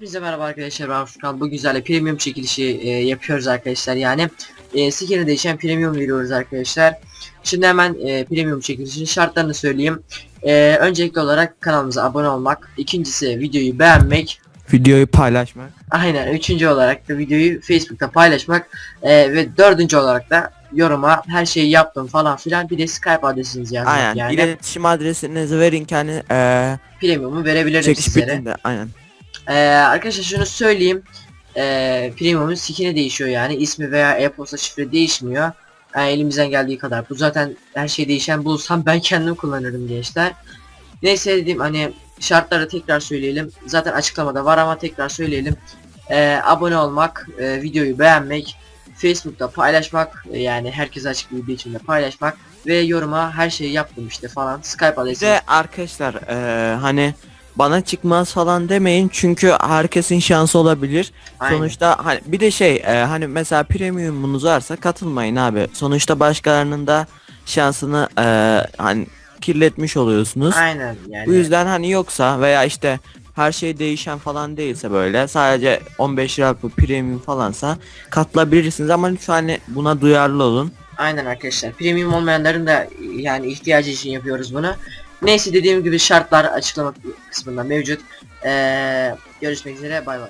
Hepinize merhaba arkadaşlar ben Furkan. Bu güzel premium çekilişi e, yapıyoruz arkadaşlar yani. E, skin'e değişen premium veriyoruz arkadaşlar. Şimdi hemen e, premium çekilişinin şartlarını söyleyeyim. E, öncelikli olarak kanalımıza abone olmak. ikincisi videoyu beğenmek. Videoyu paylaşmak. Aynen. Üçüncü olarak da videoyu Facebook'ta paylaşmak. E, ve dördüncü olarak da yoruma her şeyi yaptım falan filan. Bir de Skype adresinizi yazmak Aynen. yani. İletişim adresinizi verin ki hani eee Premium'u verebilirim çekiş sizlere. aynen. Ee, arkadaşlar şunu söyleyeyim. Ee, Premium'un skin'i değişiyor yani. ismi veya e-posta şifre değişmiyor. Yani elimizden geldiği kadar. Bu zaten her şey değişen bulsam ben kendim kullanırım gençler. Neyse dediğim hani şartları tekrar söyleyelim. Zaten açıklamada var ama tekrar söyleyelim. Ee, abone olmak, e, videoyu beğenmek, Facebook'ta paylaşmak e, yani herkese açık bir video içinde paylaşmak ve yoruma her şeyi yaptım işte falan. Skype adresi. de arkadaşlar eee, hani bana çıkmaz falan demeyin çünkü herkesin şansı olabilir. Aynen. Sonuçta hani bir de şey eee, hani mesela premiumunuz varsa katılmayın abi. Sonuçta başkalarının da şansını eee, hani kirletmiş oluyorsunuz. Aynen yani. Bu yüzden hani yoksa veya işte her şey değişen falan değilse böyle sadece 15 liralık bir premium falansa katılabilirsiniz ama lütfen hani buna duyarlı olun. Aynen arkadaşlar. Premium olmayanların da yani ihtiyacı için yapıyoruz bunu. Neyse dediğim gibi şartlar açıklama kısmında mevcut. Ee, görüşmek üzere bay bay.